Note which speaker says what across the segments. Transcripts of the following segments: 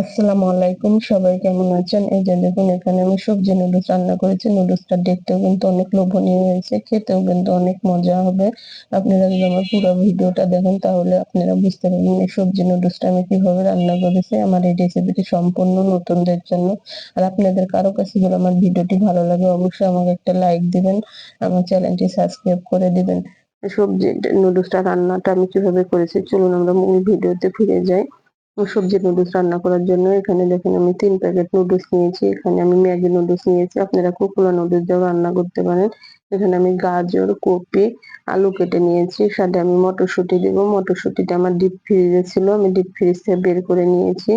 Speaker 1: আসসালামু আলাইকুম, সবাই কেমন আছেন? এই যে দেখুন, এখানে আমি সবজি নুডলস রান্না করেছি। নুডলসটা দেখতেও কিন্তু অনেক লোভনীয় হয়েছে, খেতেও কিন্তু অনেক মজা হবে। আপনারা যদি আমার পুরো ভিডিওটা দেখেন, তাহলে আপনারা বুঝতে পারবেন এই সবজি নুডলসটা আমি কীভাবে রান্না করেছি। আমার এই রেসিপিটি সম্পূর্ণ নতুনদের জন্য। আর আপনাদের কারও কাছে যদি আমার ভিডিওটি ভালো লাগে, অবশ্যই আমাকে একটা লাইক দিবেন, আমার চ্যানেলটি সাবস্ক্রাইব করে দিবেন। সবজি নুডলসটা রান্নাটা আমি কীভাবে করেছি, চলুন আমরা মূল ভিডিওতে ফিরে যাই। সবজি নুডলস রান্না করার জন্য এখানে দেখেন আমি তিন প্যাকেট নুডলস নিয়েছি। এখানে আমি ম্যাগি নুডলস নিয়েছি। আপনারা কুকুলা নুডলস দিয়েও রান্না করতে পারেন। এখানে আমি গাজর, কপি, আলু কেটে নিয়েছি। সাথে আমি মটরশুঁটি দিব। মটরশুঁটিটা আমার ডিপ ফ্রিজে ছিল। আমি ডিপ ফ্রিজ থেকে বের করে নিয়েছি।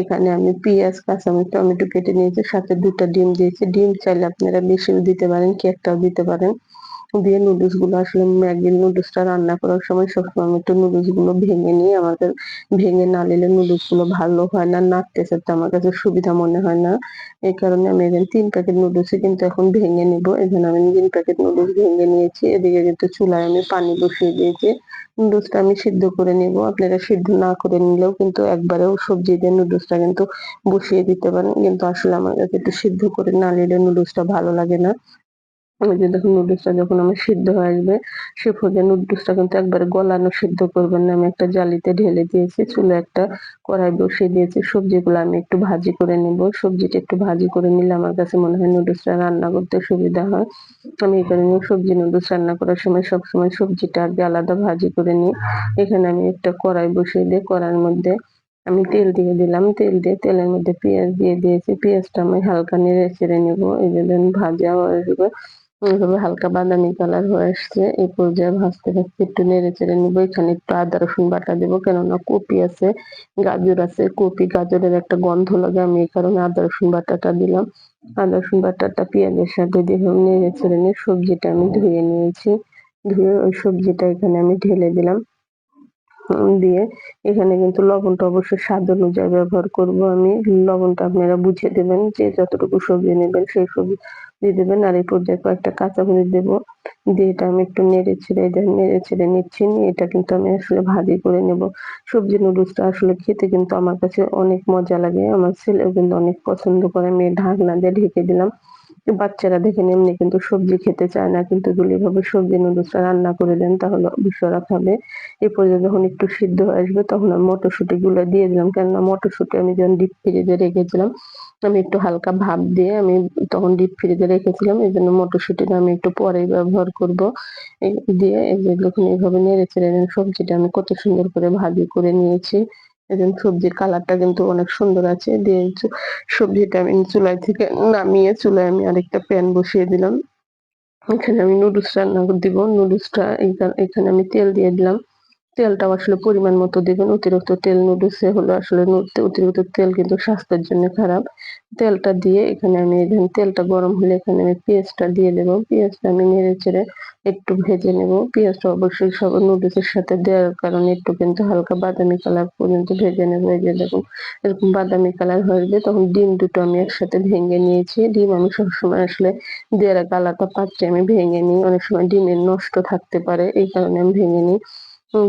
Speaker 1: এখানে আমি পেঁয়াজ, কাঁচামরিচ, টমেটো কেটে নিয়েছি। সাথে দুটা ডিম দিয়েছি। ডিম চাইলে আপনারা বেশিও দিতে পারেন, কি একটাও দিতে পারেন। দিয়ে নুডলসগুলো আসলে ম্যাগি নুডলসটা রান্না করার সময় সবসময় আমি একটু নুডলসগুলো ভেঙে নিই। আমাদের ভেঙে না নিলে নুডলসগুলো ভালো হয় না, নাড়তে চাইতে আমার কাছে সুবিধা মনে হয় না। এই কারণে আমি এখানে তিন প্যাকেট নুডলসই কিন্তু এখন ভেঙে নিব। এখানে আমি তিন প্যাকেট নুডলস ভেঙে নিয়েছি। এদিকে কিন্তু চুলায় আমি পানি বসিয়ে দিয়েছি। নুডলসটা আমি সিদ্ধ করে নিব। আপনারা সিদ্ধ না করে নিলেও কিন্তু একবারেও সবজি দিয়ে নুডলসটা কিন্তু বসিয়ে দিতে পারেন। কিন্তু আসলে আমার কাছে একটু সিদ্ধ করে না নিলে নুডলসটা ভালো লাগে না। ওই যে দেখুন নুডলসটা যখন আমার সিদ্ধ হয়ে আসবে, সে পর্যায়ে নুডলসটা কিন্তু একবারে গলানো সিদ্ধ করবেন না। আমি একটা জালিতে ঢেলে দিয়েছি, চুলে একটা কড়াই বসিয়ে দিয়েছি। সবজিগুলো আমি একটু ভাজি করে নেব। সবজিটা একটু ভাজি করে নিলে আমার কাছে মনে হয় নুডলসটা রান্না করতে সুবিধা হয়। আমি এই কারণে সবজি নুডলস রান্না করার সময় সবসময় সবজিটা আগে আলাদা ভাজি করে নিই। এখানে আমি একটা কড়াই বসিয়ে দিয়ে, কড়াইয়ের মধ্যে আমি তেল দিয়ে দিলাম। তেল দিয়ে তেলের মধ্যে পেঁয়াজ দিয়ে দিয়েছি। পেঁয়াজটা আমি হালকা নেড়ে চেড়ে নেব। এই যে ভাজা হয়ে এইভাবে হালকা বাদামি কালার হয়ে আসছে। এই পর্যায়ে ভাজতে ভাজতে একটু নেড়ে চেড়ে নিব। এখানে একটু আদা, রসুন বাটা দেবো, কেননা কপি আছে, গাজর আছে। কপি গাজরের একটা গন্ধ লাগে, আমি এই কারণে আদা, রসুন বাটাটা দিলাম। আদা, রসুন বাটাটা পেঁয়াজের সাথে দিয়ে নেড়ে চেড়ে নিয়ে সবজিটা আমি ধুয়ে নিয়েছি। ধুয়ে ওই সবজিটা এখানে আমি ঢেলে দিলাম। দিয়ে এখানে কিন্তু লবণটা অবশ্যই স্বাদ অনুযায়ী ব্যবহার করব আমি। লবণটা আপনারা বুঝে দেবেন যে যতটুকু সবজি নেবেন সেই সবজি দিয়ে দেবেন। আর এই পর্যায়ে কয়েকটা কাঁচামরিচ দেবো। দিয়ে এটা আমি একটু নেড়ে ছেড়ে নেড়ে ছেড়ে নিচ্ছি। এটা কিন্তু আমি আসলে ভাজি করে নেব। সবজি নুডলসটা আসলে খেতে কিন্তু আমার কাছে অনেক মজা লাগে। আমার ছেলেও কিন্তু অনেক পছন্দ করে। আমি ঢাকনা দিয়ে ঢেকে দিলাম। বাচ্চারা দেখেন, এমনি কিন্তু সবজি খেতে চায় না, কিন্তু যদি এভাবে সবজি, নুডলসটা রান্না করে দেন, তাহলে অবশ্যই খাবে। এই পর্যায়ে যখন একটু সিদ্ধ হয়ে আসবে, তখন আমি মটরশুঁটি গুলো দিয়ে দিলাম। কেননা মটরশুঁটি আমি যখন ডিপ ফ্রিজে রেখেছিলাম, আমি একটু হালকা ভাপ দিয়ে আমি তখন ডিপ ফ্রিজে রেখেছিলাম, এই জন্য মটরশুঁটিটা আমি একটু পরেই ব্যবহার করব। দিয়ে এই যে দেখুন এইভাবে নেড়ে চেড়ে সবজিটা আমি কত সুন্দর করে ভাজি করে নিয়েছি। এবং সবজির কালারটা কিন্তু অনেক সুন্দর আছে। দিয়ে সবজিটা আমি চুলাই থেকে নামিয়ে চুলায় আমি আরেকটা প্যান বসিয়ে দিলাম। এখানে আমি নুডলস রান্না দিব। নুডলসটা এখানে আমি তেল দিয়ে দিলাম। তেলটাও আসলে পরিমাণ মতো দিবেন। অতিরিক্ত তেল নুডলসে হলো আসলে অতিরিক্ত তেল কিন্তু স্বাস্থ্যের জন্য খারাপ। তেলটা দিয়ে এখানে আমি এখানে তেলটা গরম হলে এখানে আমি পেঁয়াজটা দিয়ে দেবো। পেঁয়াজটা আমি নেড়ে চেড়ে একটু ভেজে নেব। পেঁয়াজটা অবশ্যই সব নুডলসের সাথে দেওয়ার কারণে একটু কিন্তু হালকা বাদামি কালার পর্যন্ত ভেজে নেব। এই যে দেখুন, এরকম বাদামি কালার হয়ে যাবে তখন ডিম দুটো আমি একসাথে ভেঙে নিয়েছি। ডিম আমি সবসময় আসলে দেওয়ার আলাদা পাত্রে আমি ভেঙে নিই। অনেক সময় ডিমের নষ্ট থাকতে পারে, এই কারণে আমি ভেঙে নিই।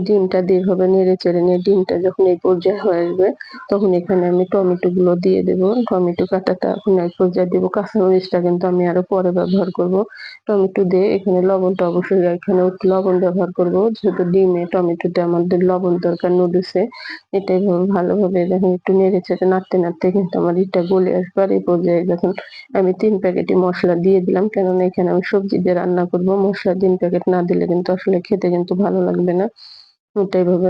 Speaker 1: ডিমটা দিয়ে হবে, নেড়ে চেড়ে নিয়ে ডিমটা যখন এই পর্যায়ে হয়ে আসবে, তখন এখানে আমি টমেটো গুলো দিয়ে দেবো। টমেটো কাটাটা এখন এক পর্যায়ে দেবো। কাঁচামরিচটা কিন্তু আমি আরও পরে ব্যবহার করব। টমেটো দিয়ে এখানে লবণটা অবশ্যই এখানে লবণ ব্যবহার করব। যেহেতু ডিমে টমেটোতে আমাদের লবণ দরকার, নুডলসে এটাই ভালোভাবে যখন একটু নেড়ে চেড়ে নাড়তে নাড়তে কিন্তু আমার এটা গলে আসবে। আর এই পর্যায়ে যখন আমি তিন প্যাকেটই মশলা দিয়ে দিলাম। কেননা এখানে আমি সবজি দিয়ে রান্না করব। মশলা তিন প্যাকেট না দিলে কিন্তু আসলে খেতে কিন্তু ভালো লাগবে না। এটা এভাবে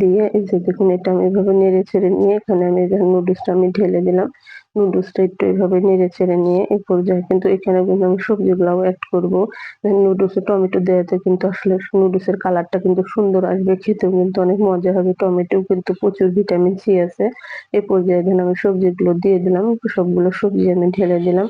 Speaker 1: দিয়ে এই যে দেখুন এটা আমি এভাবে নেড়ে ছেড়ে নিয়ে এখানে আমি নুডলসটা আমি ঢেলে দিলাম। নুডলসটা একটু এভাবে নেড়ে ছেড়ে নিয়ে এই পর্যায়ে কিন্তু এখানে কিন্তু আমি সবজিগুলাও অ্যাড করব। নুডলসে টমেটো দেওয়াতে কিন্তু আসলে নুডলসের কালারটা কিন্তু সুন্দর আসবে, খেতেও কিন্তু অনেক মজা হবে। টমেটো কিন্তু প্রচুর ভিটামিন সি আছে। এই পর্যায়ে এখানে আমি সবজিগুলো দিয়ে দিলাম। সবগুলো সবজি আমি ঢেলে দিলাম।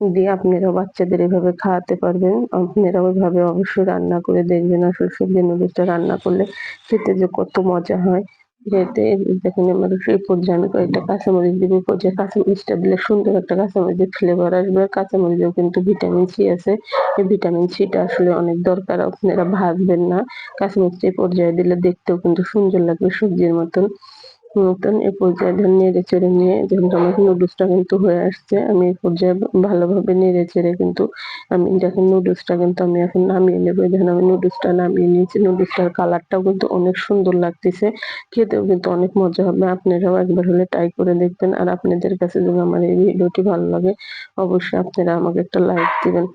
Speaker 1: দিয়ে আপনারা বাচ্চাদের এভাবে খাওয়াতে পারবেন। আপনারা ওইভাবে অবশ্যই রান্না করে দেখবেন আসলে সবজি নুডলসটা রান্না করলে খেতে যে কত মজা হয়। যেতে দেখেন আমার এই পর্যায়ে আমি কয়েকটা কাঁচামরিচ দিব পর্যায়ে কাঁচামরিচটা দিলে সুন্দর একটা কাঁচামরিচের ফ্লেভার আসবে। আর কাঁচামরিচেও কিন্তু ভিটামিন সি আছে। এই ভিটামিন সিটা আসলে অনেক দরকার, আপনারা ভাজবেন না। কাঁচামরিচটা এই পর্যায়ে দিলে দেখতেও কিন্তু সুন্দর লাগবে সবজির মতন। মতন এ পর্যায়ে ধরে নেড়ে চেড়ে নিয়ে যখন আমার নুডলসটা কিন্তু হয়ে আসছে। আমি এই পর্যায়ে ভালোভাবে নেড়ে চেড়ে কিন্তু আমি যখন নুডলসটা কিন্তু আমি এখন নামিয়ে নেব। দেখুন আমি নুডলসটা নামিয়ে নিয়েছি। নুডলসটার কালারটাও কিন্তু অনেক সুন্দর লাগতেছে। খেতেও কিন্তু অনেক মজা হবে। আপনারাও একবার হলে ট্রাই করে দেখবেন। আর আপনাদের কাছে যদি আমার এই ভিডিওটি ভালো লাগে, অবশ্যই আপনারা আমাকে একটা লাইক দিবেন।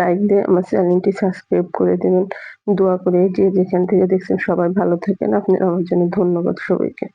Speaker 1: লাইক দিয়ে আমার চ্যানেলটি সাবস্ক্রাইব করে দেবেন। দোয়া করে যে যেখান থেকে দেখছেন সবাই ভালো থাকেন। আপনারা আমার জন্য ধন্যবাদ সবাইকে।